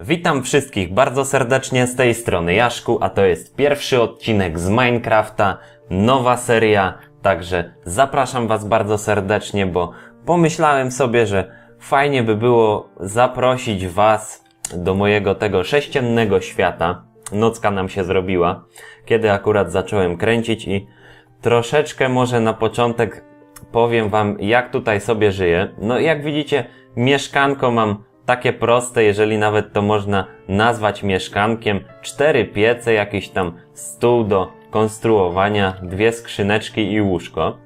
Witam wszystkich bardzo serdecznie z tej strony Jaszku, a to jest pierwszy odcinek z Minecrafta, nowa seria, także zapraszam Was bardzo serdecznie, bo pomyślałem sobie, że fajnie by było zaprosić Was do mojego tego sześciennego świata. Nocka nam się zrobiła, kiedy akurat zacząłem kręcić i troszeczkę może na początek powiem Wam, jak tutaj sobie żyję. No, jak widzicie, mieszkanko mam takie proste, jeżeli nawet to można nazwać mieszkankiem. Cztery piece, jakiś tam stół do konstruowania, dwie skrzyneczki i łóżko.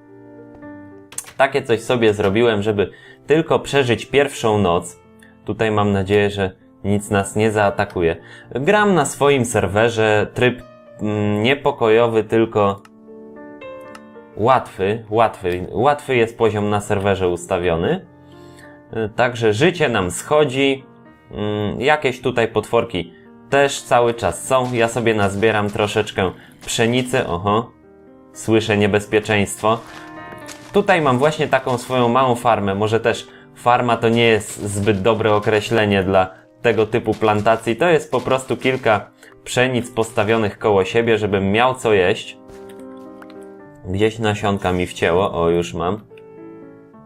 Takie coś sobie zrobiłem, żeby tylko przeżyć pierwszą noc. Tutaj mam nadzieję, że nic nas nie zaatakuje. Gram na swoim serwerze, tryb mm, niepokojowy, tylko łatwy, łatwy, łatwy jest poziom na serwerze ustawiony. Także życie nam schodzi. Mm, Jakieś tutaj potworki też cały czas są. Ja sobie nazbieram troszeczkę pszenicy. Oho, słyszę niebezpieczeństwo. Tutaj mam właśnie taką swoją małą farmę. Może też farma to nie jest zbyt dobre określenie dla tego typu plantacji. To jest po prostu kilka pszenic postawionych koło siebie, żebym miał co jeść. Gdzieś nasionka mi wcięło. O, już mam.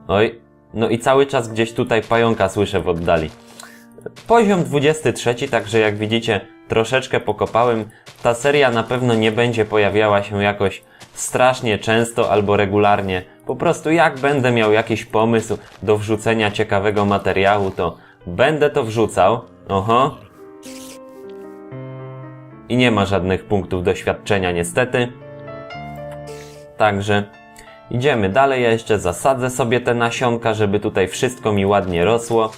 Oj. No i cały czas gdzieś tutaj pająka słyszę w oddali. Poziom 23, także jak widzicie, troszeczkę pokopałem. Ta seria na pewno nie będzie pojawiała się jakoś strasznie często albo regularnie. Po prostu jak będę miał jakiś pomysł do wrzucenia ciekawego materiału, to będę to wrzucał. Oho. I nie ma żadnych punktów doświadczenia niestety. Także idziemy dalej. Ja jeszcze zasadzę sobie te nasionka, żeby tutaj wszystko mi ładnie rosło.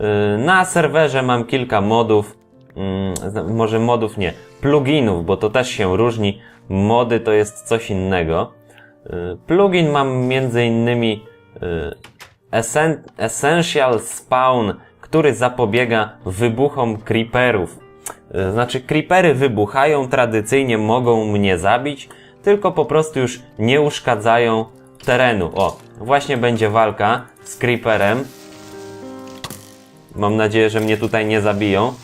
Yy, Na serwerze mam kilka modów. Mm, Może modów nie, pluginów, bo to też się różni. Mody to jest coś innego. Yy, Plugin mam między innymi yy, Essen- Essential Spawn, który zapobiega wybuchom creeperów. Znaczy, creepery wybuchają, tradycyjnie mogą mnie zabić, tylko po prostu już nie uszkadzają terenu. O, właśnie będzie walka z creeperem. Mam nadzieję, że mnie tutaj nie zabiją.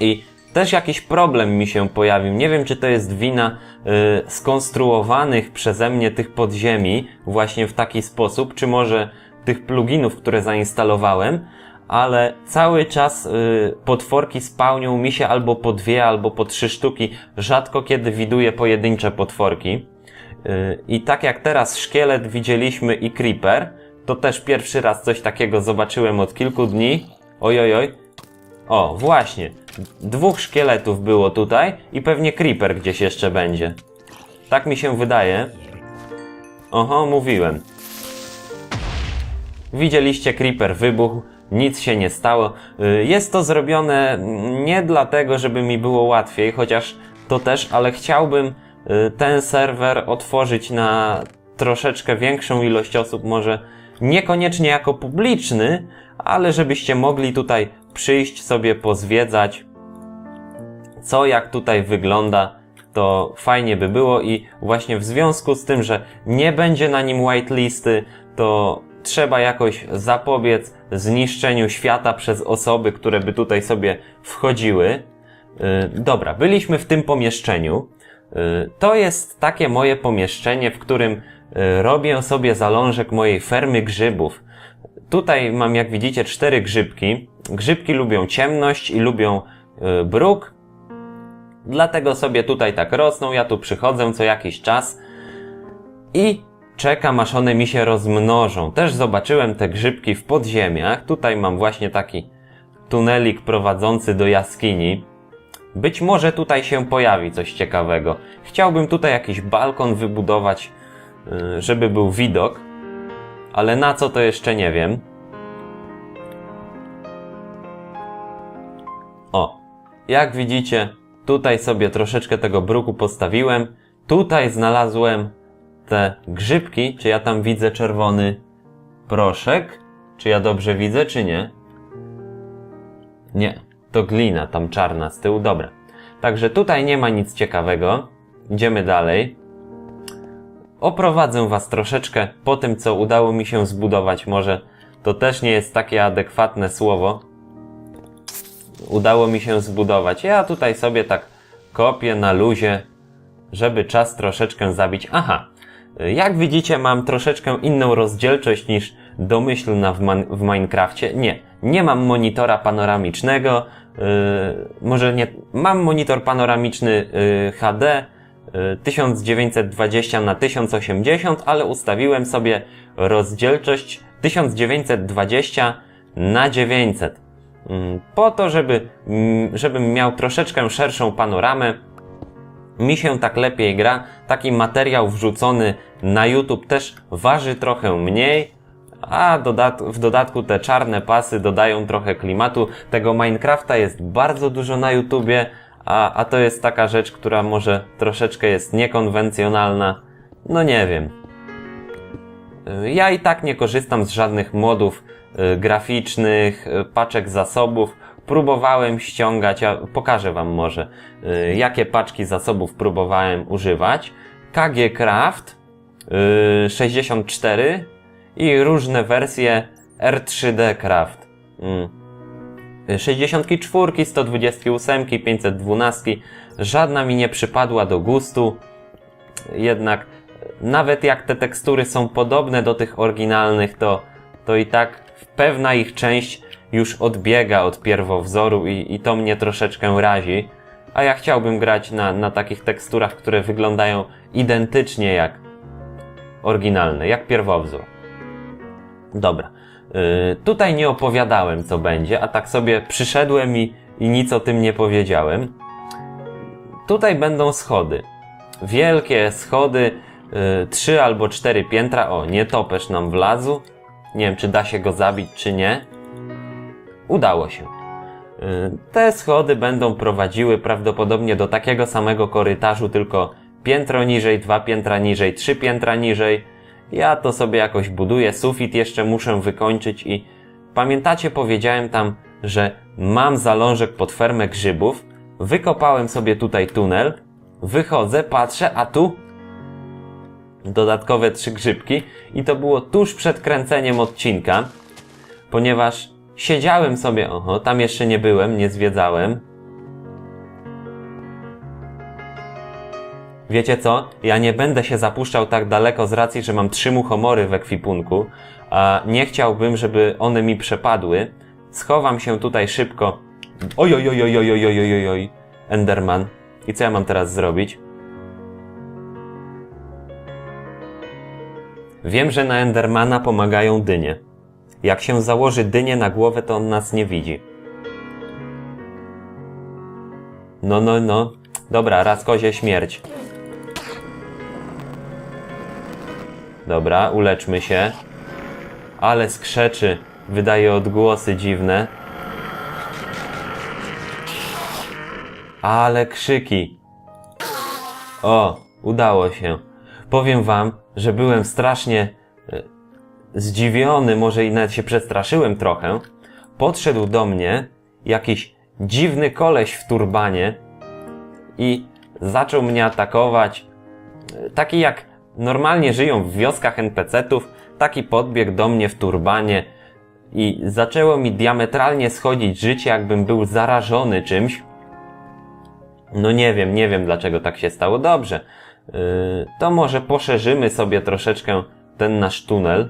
I też jakiś problem mi się pojawił. Nie wiem, czy to jest wina y, skonstruowanych przeze mnie tych podziemi właśnie w taki sposób, czy może tych pluginów, które zainstalowałem, ale cały czas y, potworki spełnią mi się albo po dwie, albo po trzy sztuki. Rzadko kiedy widuję pojedyncze potworki. Y, I tak jak teraz szkielet widzieliśmy i creeper, to też pierwszy raz coś takiego zobaczyłem od kilku dni. Ojojoj. O, właśnie. Dwóch szkieletów było tutaj i pewnie creeper gdzieś jeszcze będzie. Tak mi się wydaje. Oho, mówiłem. Widzieliście creeper wybuchł, nic się nie stało. Y, Jest to zrobione nie dlatego, żeby mi było łatwiej, chociaż to też, ale chciałbym y, ten serwer otworzyć na troszeczkę większą ilość osób, może niekoniecznie jako publiczny, ale żebyście mogli tutaj przyjść sobie pozwiedzać, co jak tutaj wygląda, to fajnie by było i właśnie w związku z tym, że nie będzie na nim whitelisty, to trzeba jakoś zapobiec zniszczeniu świata przez osoby, które by tutaj sobie wchodziły. Yy, dobra, byliśmy w tym pomieszczeniu. Yy, to jest takie moje pomieszczenie, w którym yy, robię sobie zalążek mojej fermy grzybów. Tutaj mam, jak widzicie, cztery grzybki. Grzybki lubią ciemność i lubią bruk, Dlatego sobie tutaj tak rosną, ja tu przychodzę co jakiś czas i czekam aż one mi się rozmnożą. Też zobaczyłem te grzybki w podziemiach. Tutaj mam właśnie taki tunelik prowadzący do jaskini. Być może tutaj się pojawi coś ciekawego. Chciałbym tutaj jakiś balkon wybudować, yy, żeby był widok, ale na co to jeszcze nie wiem. O, jak widzicie, tutaj sobie troszeczkę tego bruku postawiłem. Tutaj znalazłem te grzybki. Czy ja tam widzę czerwony proszek? Czy ja dobrze widzę, czy nie? Nie, to glina tam czarna z tyłu. Dobra. Także tutaj nie ma nic ciekawego. Idziemy dalej. Oprowadzę Was troszeczkę po tym, co udało mi się zbudować. Może to też nie jest takie adekwatne słowo, udało mi się zbudować. Ja tutaj sobie tak kopię na luzie, żeby czas troszeczkę zabić. Aha, jak widzicie mam troszeczkę inną rozdzielczość niż domyślna w, man- w Minecrafcie. Nie, nie mam monitora panoramicznego, yy, może nie, mam monitor panoramiczny yy, HD, yy, 1920 na 1080, ale ustawiłem sobie rozdzielczość 1920 na 900. Mm, Po to, żeby, mm, żebym miał troszeczkę szerszą panoramę, mi się tak lepiej gra. Taki materiał wrzucony na YouTube też waży trochę mniej, a dodat w dodatku te czarne pasy dodają trochę klimatu. Tego Minecrafta jest bardzo dużo na YouTubie, a, a to jest taka rzecz, która może troszeczkę jest niekonwencjonalna. No nie wiem. Y, Ja i tak nie korzystam z żadnych modów y, graficznych, y, paczek zasobów. Próbowałem ściągać, ja pokażę Wam może, y, jakie paczki zasobów próbowałem używać. KG Craft y, 64 i różne wersje R3D Craft. Mm. 64, 128, 512. Żadna mi nie przypadła do gustu. Jednak nawet jak te tekstury są podobne do tych oryginalnych, to, to i tak pewna ich część już odbiega od pierwowzoru i, i to mnie troszeczkę razi. A ja chciałbym grać na, na takich teksturach, które wyglądają identycznie jak oryginalne, jak pierwowzór. Dobra. Yy, tutaj nie opowiadałem, co będzie, a tak sobie przyszedłem i, i nic o tym nie powiedziałem. Tutaj będą schody. Wielkie schody, yy, trzy albo cztery piętra. O, nietoperz nam wlazł. Nie wiem, czy da się go zabić, czy nie. Udało się. Yy, Te schody będą prowadziły prawdopodobnie do takiego samego korytarzu, tylko piętro niżej, dwa piętra niżej, trzy piętra niżej. Ja to sobie jakoś buduję, sufit jeszcze muszę wykończyć i pamiętacie, powiedziałem tam, że mam zalążek pod fermę grzybów. Wykopałem sobie tutaj tunel, wychodzę, patrzę, a tu dodatkowe trzy grzybki i to było tuż przed kręceniem odcinka, ponieważ Siedziałem sobie, oho, tam jeszcze nie byłem, nie zwiedzałem. Wiecie co? Ja nie będę się zapuszczał tak daleko z racji, że mam trzy muchomory w ekwipunku. A nie chciałbym, żeby one mi przepadły. Schowam się tutaj szybko. Oj, oj, oj, oj, oj, oj, oj, oj, Enderman. I co ja mam teraz zrobić? Wiem, że na Endermana pomagają dynie. Jak się założy dynię na głowę, to on nas nie widzi. No, no, no. Dobra, raz kozie śmierć. Dobra, uleczmy się. Ale skrzeczy, wydaje odgłosy dziwne. Ale krzyki. O, udało się. Powiem wam, że byłem strasznie e, zdziwiony, może i nawet się przestraszyłem trochę. Podszedł do mnie jakiś dziwny koleś w turbanie i zaczął mnie atakować. Taki jak normalnie żyją w wioskach NPC-ów, taki podbiegł do mnie w turbanie i zaczęło mi diametralnie schodzić życie, jakbym był zarażony czymś. No nie wiem, nie wiem dlaczego tak się stało. Dobrze, yy, to może poszerzymy sobie troszeczkę ten nasz tunel,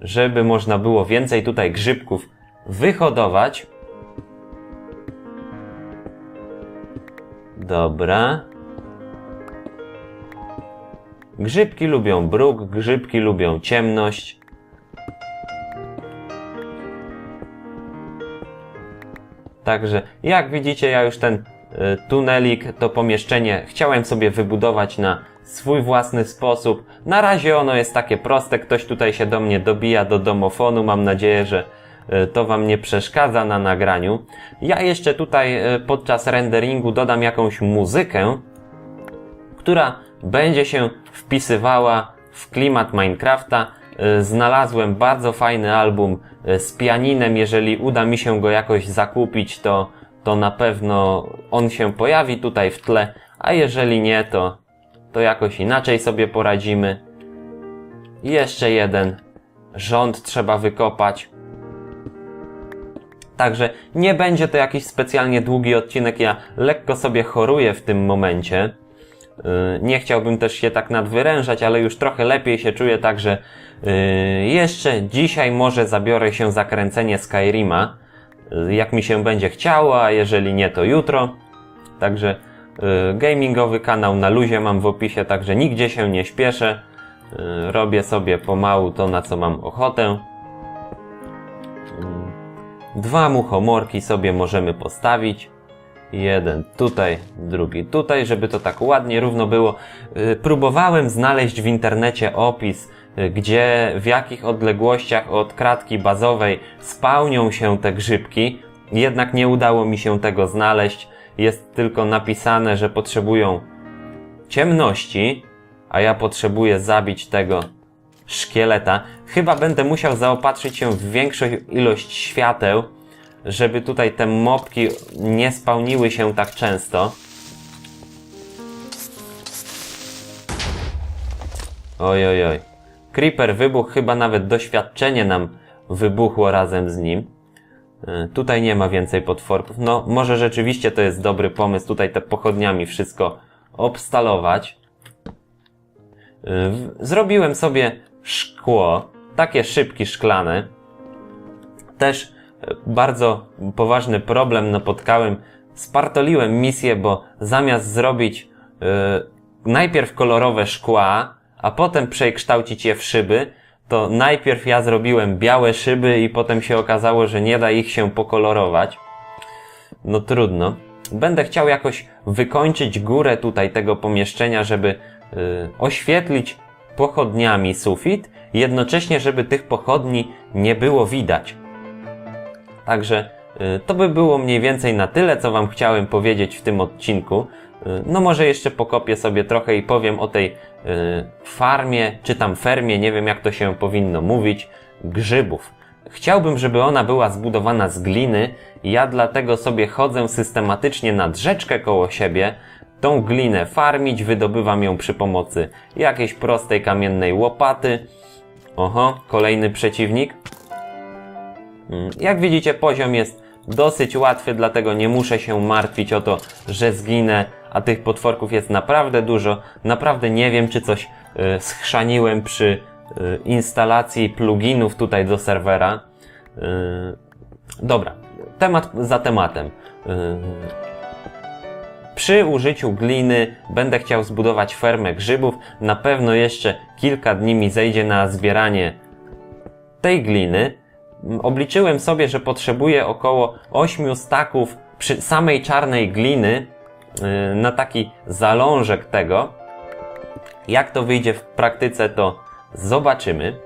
żeby można było więcej tutaj grzybków wyhodować. Dobra. Grzybki lubią bruk, grzybki lubią ciemność. Także jak widzicie, ja już ten tunelik, to pomieszczenie chciałem sobie wybudować na swój własny sposób. Na razie ono jest takie proste, ktoś tutaj się do mnie dobija do domofonu, mam nadzieję, że y, to Wam nie przeszkadza na nagraniu. Ja jeszcze tutaj y, podczas renderingu dodam jakąś muzykę, która będzie się wpisywała w klimat Minecrafta. Znalazłem bardzo fajny album z pianinem. Jeżeli uda mi się go jakoś zakupić, to, to na pewno on się pojawi tutaj w tle, a jeżeli nie, to, to jakoś inaczej sobie poradzimy. I jeszcze jeden rząd trzeba wykopać. Także nie będzie to jakiś specjalnie długi odcinek. Ja lekko sobie choruję w tym momencie. Yy, Nie chciałbym też się tak nadwyrężać, ale już trochę lepiej się czuję, także yy, jeszcze dzisiaj może zabiorę się za kręcenie Skyrima, jak mi się będzie chciało, a jeżeli nie, to jutro. Także yy, gamingowy kanał na luzie mam w opisie, także nigdzie się nie śpieszę. Yy, Robię sobie pomału to, na co mam ochotę. Dwa muchomorki sobie możemy postawić. Jeden tutaj, drugi tutaj, żeby to tak ładnie, równo było. Próbowałem znaleźć w internecie opis, gdzie, w jakich odległościach od kratki bazowej spełnią się te grzybki. Jednak nie udało mi się tego znaleźć. Jest tylko napisane, że potrzebują ciemności, a ja potrzebuję zabić tego szkieleta. Chyba będę musiał zaopatrzyć się w większą ilość świateł, żeby tutaj te mopki nie spełniły się tak często. Oj, oj, oj. Creeper wybuchł, chyba nawet doświadczenie nam wybuchło razem z nim. Y, Tutaj nie ma więcej potworków. No, może rzeczywiście to jest dobry pomysł, tutaj te pochodniami wszystko obstalować. W- Zrobiłem sobie szkło, takie szybki szklane. Też e, bardzo poważny problem napotkałem. Spartoliłem misję, bo zamiast zrobić e, najpierw kolorowe szkła, a potem przekształcić je w szyby, to najpierw ja zrobiłem białe szyby i potem się okazało, że nie da ich się pokolorować. No trudno. Będę chciał jakoś wykończyć górę tutaj tego pomieszczenia, żeby y, oświetlić pochodniami sufit, jednocześnie, żeby tych pochodni nie było widać. Także y, to by było mniej więcej na tyle, co Wam chciałem powiedzieć w tym odcinku. Y, No może jeszcze pokopię sobie trochę i powiem o tej farmie, czy tam fermie, nie wiem jak to się powinno mówić, grzybów. Chciałbym, żeby ona była zbudowana z gliny ja dlatego sobie chodzę systematycznie nad rzeczkę koło siebie, tą glinę farmić, wydobywam ją przy pomocy jakiejś prostej kamiennej łopaty. Oho, kolejny przeciwnik. Mm, Jak widzicie, poziom jest dosyć łatwy, dlatego nie muszę się martwić o to, że zginę, a tych potworków jest naprawdę dużo. Naprawdę nie wiem, czy coś y, schrzaniłem przy y, instalacji pluginów tutaj do serwera. Y, dobra, temat za tematem. Y, przy użyciu gliny będę chciał zbudować fermę grzybów. Na pewno jeszcze kilka dni mi zejdzie na zbieranie tej gliny. Obliczyłem sobie, że potrzebuję około 8 staków przy samej czarnej gliny yy, na taki zalążek tego. Jak to wyjdzie w praktyce, to zobaczymy.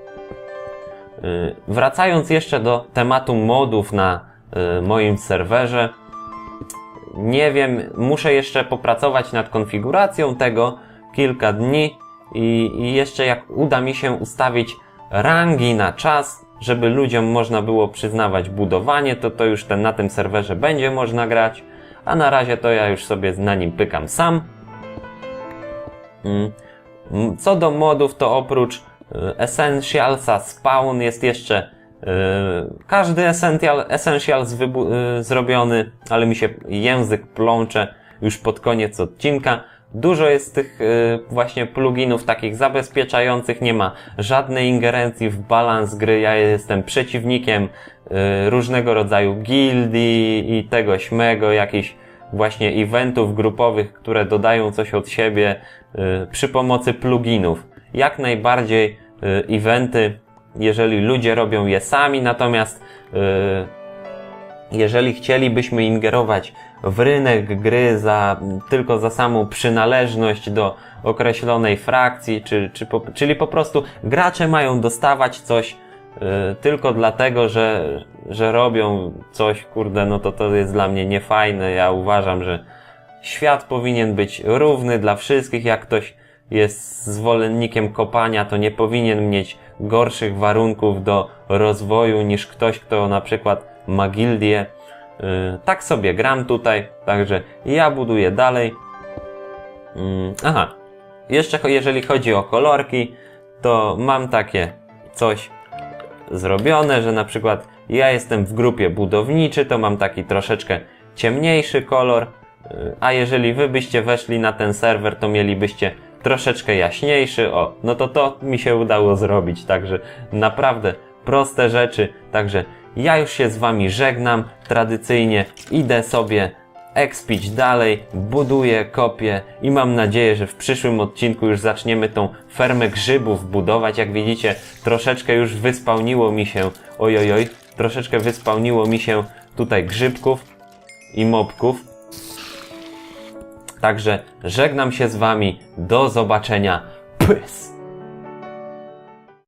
Yy, Wracając jeszcze do tematu modów na yy, moim serwerze, nie wiem, muszę jeszcze popracować nad konfiguracją tego kilka dni i jeszcze jak uda mi się ustawić rangi na czas, żeby ludziom można było przyznawać budowanie, to to już ten, na tym serwerze będzie można grać, a na razie to ja już sobie na nim pykam sam. Mm. Mm, Co do modów, to oprócz y, Essentialsa Spawn jest jeszcze y, każdy essential, Essentials y, zrobiony, ale mi się język plącze już pod koniec odcinka. Dużo jest tych y, właśnie pluginów takich zabezpieczających, nie ma żadnej ingerencji w balans gry. Ja jestem przeciwnikiem y, różnego rodzaju gildii i tego śmego, jakichś właśnie eventów grupowych, które dodają coś od siebie y, przy pomocy pluginów. Jak najbardziej eventy, jeżeli ludzie robią je sami, natomiast jeżeli chcielibyśmy ingerować w rynek gry za, tylko za samą przynależność do określonej frakcji, czy, czy po, czyli po prostu gracze mają dostawać coś y, tylko dlatego, że, że robią coś, kurde, no to to jest dla mnie niefajne. Ja uważam, że świat powinien być równy dla wszystkich. Jak ktoś jest zwolennikiem kopania, to nie powinien mieć gorszych warunków do rozwoju niż ktoś, kto na przykład ma gildię. Yy, tak sobie gram tutaj, także ja buduję dalej. Mm, aha, jeszcze jeżeli chodzi o kolorki, to mam takie coś zrobione, że na przykład ja jestem w grupie budowniczy, to mam taki troszeczkę ciemniejszy kolor, y, a jeżeli wy byście weszli na ten serwer, to mielibyście troszeczkę jaśniejszy. O, no to to mi się udało zrobić, także naprawdę proste rzeczy. Także ja już się z wami żegnam. Tradycyjnie idę sobie expić dalej, buduję, kopię i mam nadzieję, że w przyszłym odcinku już zaczniemy tą fermę grzybów budować. Jak widzicie, troszeczkę już wyspełniło mi się, ojojoj, troszeczkę wyspełniło mi się tutaj grzybków i mobków. Także żegnam się z wami. Do zobaczenia. Pys!